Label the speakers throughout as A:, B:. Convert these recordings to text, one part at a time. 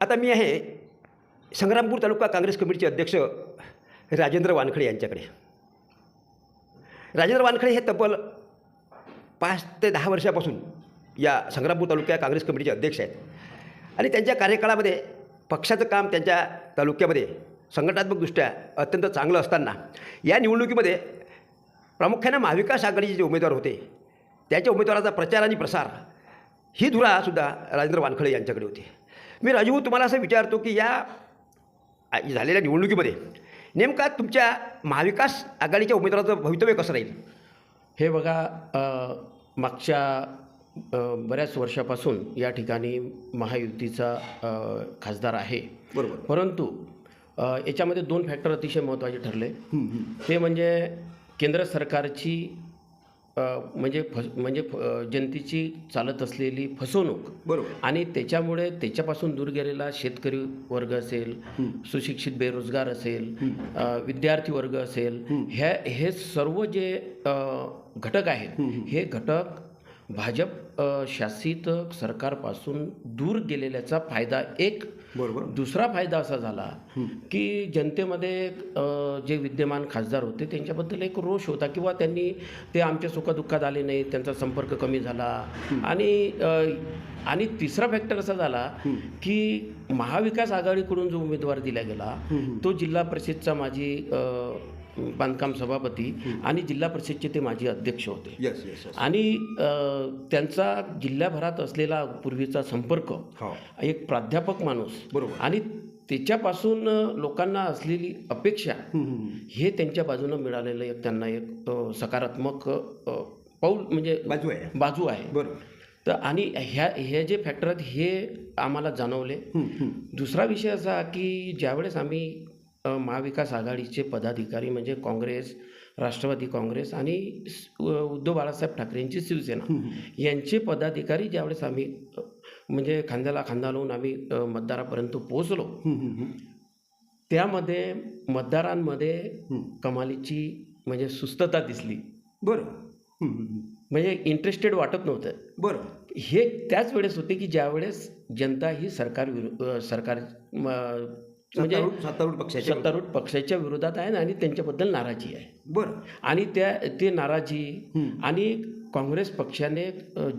A: आता मी आहे संग्रामपूर तालुका काँग्रेस कमिटीचे अध्यक्ष राजेंद्र वानखडे यांच्याकडे. राजेंद्र वानखडे हे तब्बल पाच ते दहा वर्षापासून या संग्रामपूर तालुक्या काँग्रेस कमिटीचे अध्यक्ष आहेत. आणि त्यांच्या कार्यकाळामध्ये पक्षाचं काम त्यांच्या तालुक्यामध्ये संघटनात्मकदृष्ट्या अत्यंत चांगलं असताना या निवडणुकीमध्ये प्रामुख्यानं महाविकास आघाडीचे जे उमेदवार होते त्याच्या उमेदवाराचा प्रचार आणि प्रसार ही धुरासुद्धा राजेंद्र वानखडे यांच्याकडे होती. मी राजू तुम्हाला असं विचारतो की या झालेल्या निवडणुकीमध्ये नेमका तुमच्या महाविकास आघाडीच्या उमेदवाराचं भवितव्य कसं राहील?
B: हे बघा मागच्या बऱ्याच वर्षापासून या ठिकाणी महायुतीचा खासदार आहे.
A: बरोबर.
B: परंतु याच्यामध्ये दोन फॅक्टर अतिशय महत्त्वाचे ठरले. ते म्हणजे केंद्र सरकारची म्हणजे फस म्हणजे जनतेची चालत असलेली फसवणूक.
A: बरोबर.
B: आणि त्याच्यामुळे त्याच्यापासून दूर गेलेला शेतकरी वर्ग असेल सुशिक्षित बेरोजगार असेल विद्यार्थी वर्ग असेल ह्या हे सर्व जे घटक आहेत हे घटक भाजप शासित सरकारपासून दूर गेलेल्याचा फायदा एक
A: बरोबर.
B: दुसरा फायदा असा झाला की जनतेमध्ये जे विद्यमान खासदार होते त्यांच्याबद्दल एक रोष होता किंवा त्यांनी ते आमच्या सुखदुःखात आले नाही त्यांचा संपर्क कमी झाला. आणि आणि तिसरा फॅक्टर असा झाला की महाविकास आघाडीकडून जो उमेदवार दिला गेला तो जिल्हा परिषदचा माझी बांधकाम सभापती आणि जिल्हा परिषदचे ते माजी अध्यक्ष होते.
A: येस येस येस
B: आणि त्यांचा जिल्ह्याभरात असलेला पूर्वीचा संपर्क
A: हो.
B: एक प्राध्यापक माणूस
A: बरोबर.
B: आणि त्याच्यापासून लोकांना असलेली अपेक्षा हे त्यांच्या बाजूनं मिळालेलं एक त्यांना एक सकारात्मक पाऊल म्हणजे
A: बाजू आहे.
B: बाजू आहे.
A: बरोबर.
B: तर आणि ह्या हे जे फॅक्टर आहेत हे आम्हाला जाणवले. दुसरा विषय असा की ज्यावेळेस आम्ही महाविकास आघाडीचे पदाधिकारी म्हणजे काँग्रेस राष्ट्रवादी काँग्रेस आणि उद्धव बाळासाहेब ठाकरेंची शिवसेना. यांचे पदाधिकारी ज्यावेळेस आम्ही म्हणजे खांद्याला खांदा लावून आम्ही मतदारापर्यंत पोहोचलो. त्यामध्ये मतदारांमध्ये कमालीची म्हणजे सुस्तता दिसली.
A: बरं.
B: म्हणजे इंटरेस्टेड वाटत नव्हतं.
A: बरं.
B: हे त्याच वेळेस होते की ज्यावेळेस जनता ही सरकार विरु सरकार म्हणजे
A: सत्तारूढ सत्तारूढ पक्षाचे
B: सत्तारूढ पक्षाच्या विरोधात आहे आणि त्यांच्याबद्दल नाराजी आहे.
A: बरं.
B: आणि त्या ते नाराजी आणि काँग्रेस पक्षाने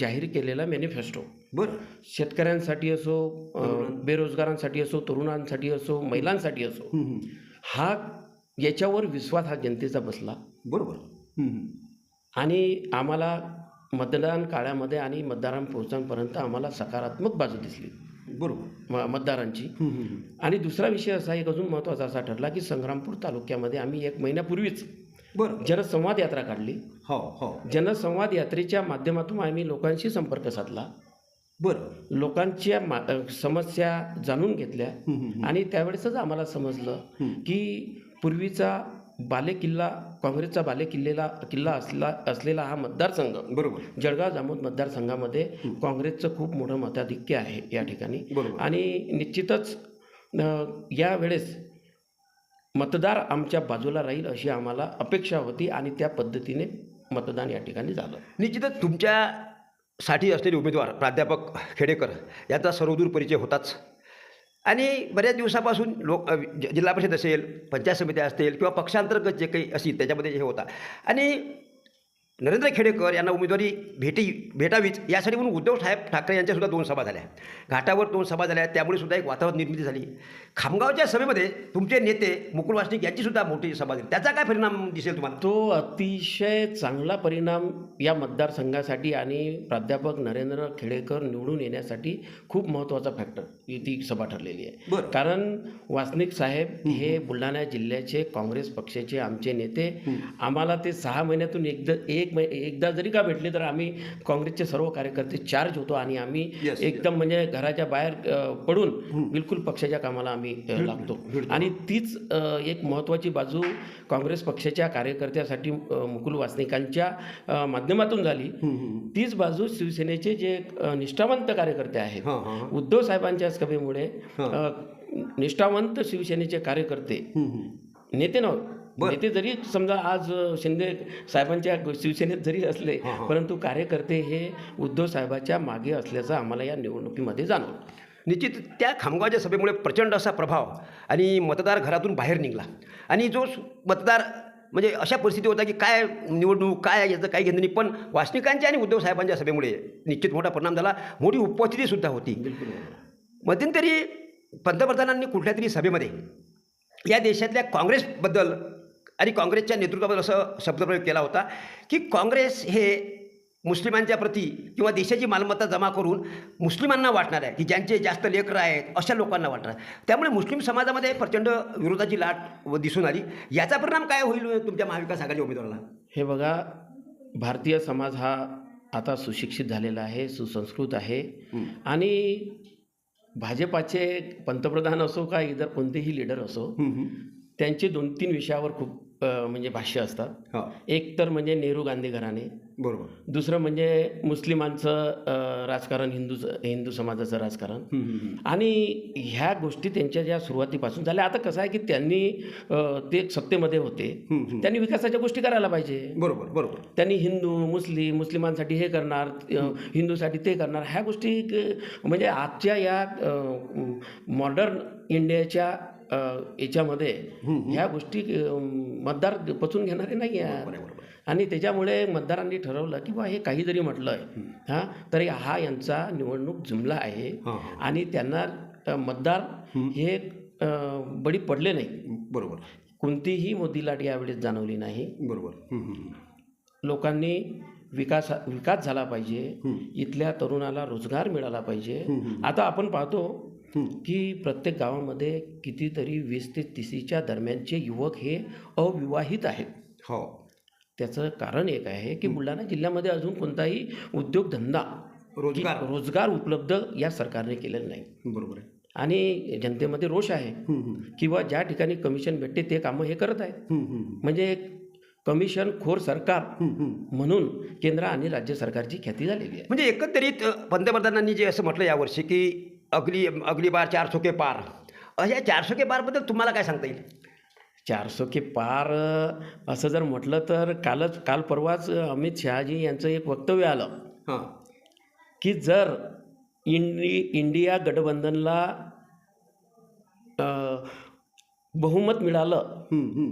B: जाहीर केलेला मॅनिफेस्टो
A: बरं.
B: शेतकऱ्यांसाठी असो बेरोजगारांसाठी असो तरुणांसाठी असो महिलांसाठी असो हा याच्यावर विश्वास हा जनतेचा बसला.
A: बरोबर.
B: आणि आम्हाला मतदान काळामध्ये आणि मतदारां पोहोचण्यापर्यंत आम्हाला सकारात्मक बाजू दिसली.
A: बरोबर.
B: मतदारांची. आणि दुसरा विषय असा एक अजून महत्त्वाचा असा ठरला की संग्रामपूर तालुक्यामध्ये आम्ही एक महिन्यापूर्वीच
A: बरं.
B: जनसंवाद यात्रा काढली.
A: हो हो.
B: जनसंवाद यात्रेच्या माध्यमातून आम्ही लोकांशी संपर्क साधला.
A: बरं.
B: लोकांच्या मा समस्या जाणून घेतल्या. आणि त्यावेळेसच आम्हाला समजलं की पूर्वीचा बालेकिल्ला काँग्रेसचा बालेकिल्लेला किल्ला असला असलेला हा मतदारसंघ.
A: बरोबर.
B: जळगाव जामोद मतदारसंघामध्ये काँग्रेसचं खूप मोठं मताधिक्य आहे या ठिकाणी.
A: बरोबर.
B: आणि निश्चितच यावेळेस मतदार आमच्या बाजूला राहील अशी आम्हाला अपेक्षा होती आणि त्या पद्धतीने मतदान या ठिकाणी झालं.
A: निश्चितच तुमच्यासाठी असलेले उमेदवार प्राध्यापक खेडेकर याचा सर्वदूर परिचय होताच. आणि बऱ्याच दिवसापासून लोक जि- जिल्हा परिषद असेल पंचायत समित्या असतील किंवा पक्षांतर्गत जे काही असेल त्याच्यामध्ये हे होता. आणि नरेंद्र खेडेकर यांना उमेदवारी भेटी भेटावीच यासाठी म्हणून उद्धव साहेब ठाकरे यांच्यासुद्धा दोन सभा झाल्या. घाटावर दोन सभा झाल्या त्यामुळे सुद्धा एक वातावरण निर्मिती झाली. खामगावच्या सभेमध्ये तुमचे नेते मुकुल वासनिक यांचीसुद्धा मोठी सभा झाली. त्याचा काय परिणाम दिसेल तुम्हाला?
B: तो अतिशय चांगला परिणाम या मतदारसंघासाठी आणि प्राध्यापक नरेंद्र खेडेकर निवडून येण्यासाठी खूप महत्त्वाचा फॅक्टर ती सभा ठरलेली आहे.
A: बरं.
B: कारण वासनिक साहेब हे बुलढाणा जिल्ह्याचे काँग्रेस पक्षाचे आमचे नेते. आम्हाला ते सहा महिन्यातून एकदा एक मै एकदा जरी का भेटले तर आम्ही काँग्रेसचे सर्व कार्यकर्ते चार्ज होतो आणि आम्ही एकदम म्हणजे घराच्या बाहेर पडून बिलकुल पक्षाच्या कामाला आम्ही लागतो. आणि तीच एक महत्त्वाची बाजू काँग्रेस पक्षाच्या कार्यकर्त्यासाठी मुकुल वासनिकांच्या माध्यमातून झाली. तीच बाजू शिवसेनेचे जे निष्ठावंत कार्यकर्ते आहेत. उद्धव साहेबांच्या सभेमुळे निष्ठावंत शिवसेनेचे कार्यकर्ते नेते नव्हे नेते जरी समजा आज शिंदे साहेबांच्या शिवसेनेत जरी असले परंतु कार्यकर्ते हे उद्धव साहेबाच्या मागे असल्याचं आम्हाला या निवडणुकीमध्ये जाणवलं.
A: निश्चित त्या खामगावच्या सभेमुळे प्रचंड असा प्रभाव आणि मतदार घरातून बाहेर निघाला. आणि जो मतदार म्हणजे अशा परिस्थिती होता की काय निवडणूक काय याचं काही घेणं नाही पण वासनिकांच्या आणि उद्धव साहेबांच्या सभेमुळे निश्चित मोठा परिणाम झाला. मोठी उपस्थितीसुद्धा होती. मध्यंतरी पंतप्रधानांनी कुठल्या तरी सभेमध्ये या देशातल्या काँग्रेसबद्दल आणि काँग्रेसच्या नेतृत्वाबद्दल असं शब्दप्रयोग केला होता की काँग्रेस हे मुस्लिमांच्या प्रती किंवा देशाची मालमत्ता जमा करून मुस्लिमांना वाटणार आहे की ज्यांचे जास्त लेकरं आहेत अशा लोकांना वाटणार आहे. त्यामुळे मुस्लिम समाजामध्ये प्रचंड विरोधाची लाट व दिसून आली. याचा परिणाम काय होईल तुमच्या महाविकास आघाडी उमेदवाराला?
B: हे बघा भारतीय समाज हा आता सुशिक्षित झालेला आहे सुसंस्कृत आहे. आणि भाजपाचे पंतप्रधान असो का इतर कोणतेही लीडर असो त्यांचे दोन तीन विषयावर खूप म्हणजे भाष्य असतात.
A: हो.
B: एक तर म्हणजे नेहरू गांधी घराणे.
A: बरोबर.
B: दुसरं म्हणजे मुस्लिमांचं अ, राजकारण हिंदूचं हिंदू समाजाचं राजकारण. आणि ह्या गोष्टी त्यांच्या ज्या सुरुवातीपासून झाल्या आता कसं आहे की त्यांनी अ, ते सत्तेमध्ये होते. त्यांनी विकासाच्या गोष्टी करायला पाहिजे.
A: बरोबर बरोबर.
B: त्यांनी हिंदू मुस्लिम मुस्लिमांसाठी हे करणार अ, हिंदूसाठी ते करणार. ह्या गोष्टी क- म्हणजे आजच्या या मॉडर्न इंडियाच्या याच्यामध्ये ह्या गोष्टी मतदार पचून घेणारे नाही आहेत. आणि त्याच्यामुळे मतदारांनी ठरवलं की बा हे काही जरी म्हटलं आहे हां तरी हा यांचा निवडणूक जुमला आहे. आणि त्यांना मतदार हे बळी पडले नाही.
A: बरोबर.
B: कोणतीही मोदी लाट यावेळेस जाणवली नाही.
A: बरोबर.
B: लोकांनी विकास विकास झाला पाहिजे. इथल्या तरुणाला रोजगार मिळाला पाहिजे. आता आपण पाहतो की प्रत्येक गावामध्ये कितीतरी वीस ते तीसच्या दरम्यानचे युवक हे अविवाहित आहेत.
A: हो.
B: त्याचं कारण एक आहे की बुलढाणा जिल्ह्यामध्ये अजून कोणताही उद्योगधंदा
A: रोजगार.
B: रोजगार उपलब्ध या सरकारने केलेला नाही.
A: बरोबर आहे.
B: आणि जनतेमध्ये रोष आहे. किंवा ज्या ठिकाणी कमिशन भेटते ते कामं हे करत आहेत. म्हणजे कमिशन खोर सरकार म्हणून केंद्र आणि राज्य सरकारची ख्याती झालेली आहे.
A: म्हणजे एकंदरीत पंतप्रधानांनी जे असं म्हटलं यावर्षी की अगली अगली बार चारसो के पार. अशा चारसो के पारबद्दल तुम्हाला काय सांगता येईल?
B: चारसो के पार असं जर म्हटलं तर कालच काल परवाच अमित शहाजी यांचं एक वक्तव्य आलं.
A: हां.
B: की जर इंडी इंडिया गठबंधनला बहुमत मिळालं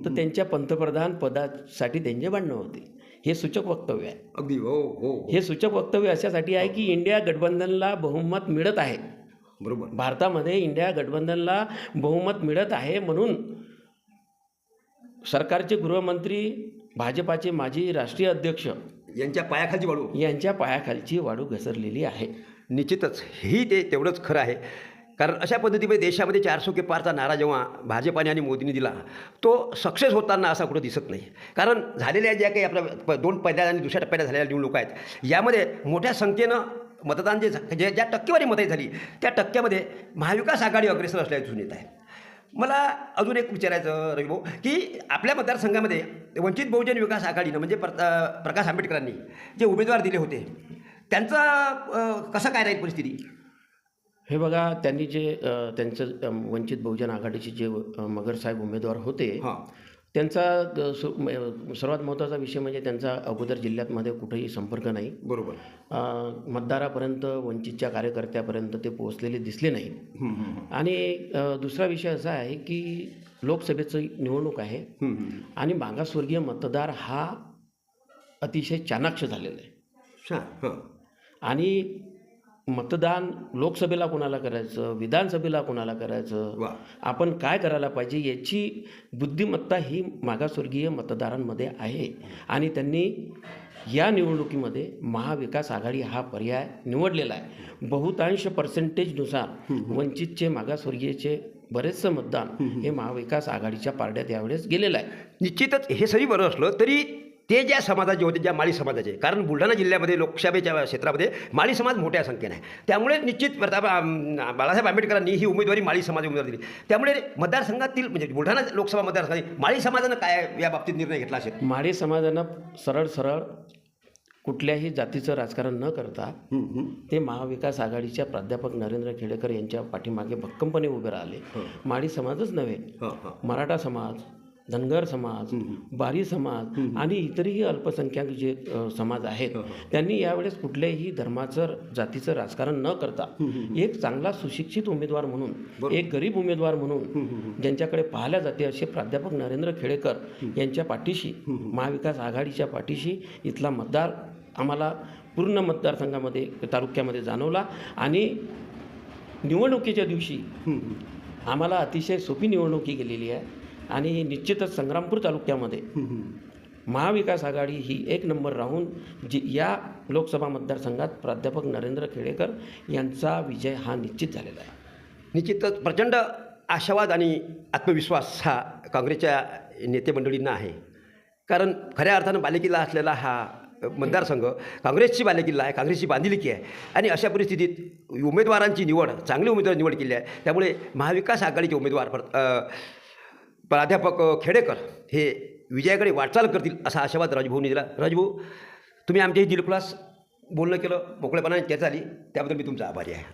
B: तर त्यांच्या पंतप्रधान पदासाठी त्यांचे भांडणं होते. हे सूचक वक्तव्य आहे.
A: अगदी हो हो.
B: हे सूचक वक्तव्य अशासाठी आहे की इंडिया गठबंधनला बहुमत मिळत आहे.
A: बरोबर.
B: भारतामध्ये इंडिया गठबंधनला बहुमत मिळत आहे म्हणून सरकारचे गृहमंत्री भाजपाचे माजी राष्ट्रीय अध्यक्ष
A: यांच्या पायाखालची वाळू
B: यांच्या पायाखालची वाळू घसरलेली आहे.
A: निश्चितच ही ते तेवढंच खरं आहे. कारण अशा पद्धतीमध्ये देशामध्ये चारसो के पारचा नारा जेव्हा भाजपाने आणि मोदींनी दिला तो सक्सेस होताना असा कुठं दिसत नाही. कारण झालेल्या ज्या काही आपल्या प- दोन पहिल्या आणि दुसऱ्या टप्प्यात झालेल्या निवडणुका आहेत यामध्ये मोठ्या संख्येनं मतदान जे जे ज्या टक्केवारी मते झाली त्या टक्क्यामध्ये महाविकास आघाडी अग्रेसर असल्याचे दिसून येत आहे. मला अजून एक विचारायचं रविभाऊ की आपल्या मतदारसंघामध्ये वंचित बहुजन विकास आघाडीनं म्हणजे प्र प्रकाश आंबेडकरांनी जे उमेदवार दिले होते त्यांचा कसं काय राहील परिस्थिती?
B: हे बघा त्यांनी जे त्यांचं वंचित बहुजन आघाडीचे जे अ, मगरसाहेब उमेदवार होते
A: हां.
B: त्यांचा सु- सर्वात महत्त्वाचा विषय म्हणजे त्यांचा अगोदर जिल्ह्यातमध्ये कुठेही संपर्क नाही.
A: बरोबर.
B: मतदारापर्यंत वंचितच्या कार्यकर्त्यापर्यंत ते पोहोचलेले दिसले नाही आणि दुसरा विषय असा आहे की लोकसभेचं निवडणूक आहे. आणि मागासवर्गीय मतदार हा अतिशय चाणाक्ष झालेला आहे.
A: हां.
B: आणि मतदान लोकसभेला कोणाला करायचं विधानसभेला कोणाला करायचं? आपण काय करायला पाहिजे याची बुद्धिमत्ता ही मागासवर्गीय मतदारांमध्ये आहे. आणि त्यांनी या निवडणुकीमध्ये महाविकास आघाडी हा पर्याय निवडलेला आहे. बहुतांश पर्सेंटेजनुसार वंचितचे मागासवर्गीयचे बरेचसं मतदान हे महाविकास आघाडीच्या पारड्यात यावेळेस गेलेलं आहे.
A: निश्चितच हे सरी बरं असलं तरी ते ज्या समाजाचे होते ज्या माळी समाजाचे. कारण बुलढाणा जिल्ह्यामध्ये लोकसभेच्या क्षेत्रामध्ये माळी समाज मोठ्या संख्येने आहे. त्यामुळे निश्चित बाळासाहेब आंबेडकरांनी ही उमेदवारी माळी समाज उमेदवार दिली. त्यामुळे मतदारसंघातील म्हणजे बुलढाणा लोकसभा मतदारसंघात माळी समाजानं काय या बाबतीत निर्णय घेतला असेल?
B: माळी समाजानं सरळ सरळ कुठल्याही जातीचं राजकारण न करता ते महाविकास आघाडीच्या प्राध्यापक नरेंद्र खेडेकर यांच्या पाठीमागे भक्कमपणे उभे राहिले. माळी समाजच नव्हे. मराठा समाज धनगर समाज बारी समाज आणि इतरही अल्पसंख्याक जे समाज आहेत त्यांनी यावेळेस कुठल्याही धर्माचं जातीचं राजकारण न करता एक चांगला सुशिक्षित उमेदवार म्हणून एक गरीब उमेदवार म्हणून ज्यांच्याकडे पाहिल्या जाते असे प्राध्यापक नरेंद्र खेडेकर यांच्या पाठीशी महाविकास आघाडीच्या पाठीशी इथला मतदार आम्हाला पूर्ण मतदारसंघामध्ये तालुक्यामध्ये जाणवला आणि निवडणुकीच्या दिवशी आम्हाला अतिशय सोपी निवडणुकी गेलेली आहे. आणि निश्चितच संग्रामपूर तालुक्यामध्ये महाविकास आघाडी ही एक नंबर राहून जी या लोकसभा मतदारसंघात प्राध्यापक नरेंद्र खेडेकर यांचा विजय हा निश्चित झालेला आहे.
A: निश्चितच प्रचंड आशावाद आणि आत्मविश्वास हा काँग्रेसच्या नेते मंडळींना आहे. कारण खऱ्या अर्थानं बालेकिल्ला असलेला हा मतदारसंघ काँग्रेसची बालेकिल्ला आहे काँग्रेसची बांधिलकी आहे. आणि अशा परिस्थितीत उमेदवारांची निवड चांगली उमेदवार निवड केली आहे. त्यामुळे महाविकास आघाडीचे उमेदवार प्राध्यापक खेडेकर हे विजयाकडे वाटचाल करतील असा आशावाद राजभाऊ दिला. राजभाऊ तुम्ही आमच्याही दिलखुलास बोलणं केलं मोकळेपणाने चर्चा आली त्याबद्दल मी तुमचा आभारी आहे.